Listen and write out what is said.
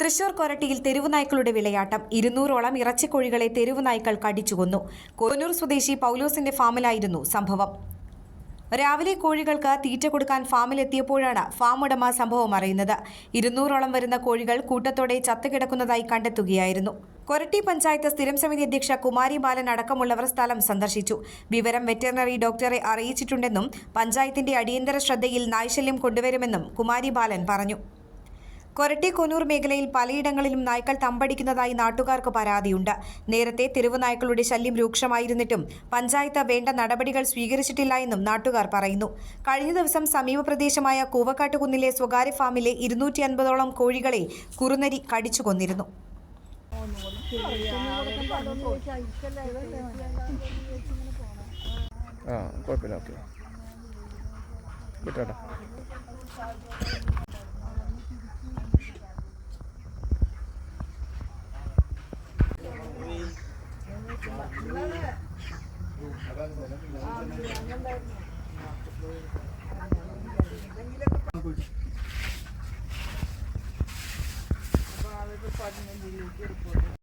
തൃശൂർ കൊരട്ടിയിൽ തെരുവുനായ്ക്കളുടെ വിളയാട്ടം. ഇരുന്നൂറോളം ഇറച്ചിക്കോഴികളെ തെരുവുനായ്ക്കൾ കടിച്ചുകൊന്നു കൊന്നൂർ സ്വദേശി പൗലോസിന്റെ ഫാമിലായിരുന്നു സംഭവം. രാവിലെ കോഴികൾക്ക് തീറ്റ കൊടുക്കാൻ ഫാമിലെത്തിയപ്പോഴാണ് ഫാം ഉടമ സംഭവം അറിയുന്നത്. ഇരുന്നൂറോളം വരുന്ന കോഴികൾ കൂട്ടത്തോടെ ചത്തുകിടക്കുന്നതായി കണ്ടെത്തുകയായിരുന്നു. കൊരട്ടി പഞ്ചായത്ത് സ്ഥിരം സമിതി അധ്യക്ഷ കുമാരി ബാലൻ അടക്കമുള്ളവർ സ്ഥലം സന്ദർശിച്ചു. വിവരം വെറ്ററിനറി ഡോക്ടറെ അറിയിച്ചിട്ടുണ്ടെന്നും പഞ്ചായത്തിന്റെ അടിയന്തര ശ്രദ്ധയിൽ നായ്ശല്യം കൊണ്ടുവരുമെന്നും കുമാരി ബാലൻ പറഞ്ഞു. കൊരട്ടി കൊന്നൂർ മേഖലയിൽ പലയിടങ്ങളിലും നായ്ക്കൾ തമ്പടിക്കുന്നതായി നാട്ടുകാർക്ക് പരാതിയുണ്ട്. നേരത്തെ തെരുവുനായ്ക്കളുടെ ശല്യം രൂക്ഷമായിരുന്നിട്ടും പഞ്ചായത്ത് വേണ്ട നടപടികൾ സ്വീകരിച്ചിട്ടില്ല എന്നും നാട്ടുകാർ പറയുന്നു. കഴിഞ്ഞ ദിവസം സമീപ പ്രദേശമായ കൂവക്കാട്ടുകുന്നിലെ സ്വകാര്യ ഫാമിലെ ഇരുന്നൂറ്റി അൻപതോളം കോഴികളെ കുറുനരി കടിച്ചു കൊന്നിരുന്നു. പതിനഞ്ചിലേക്ക് എടുക്കും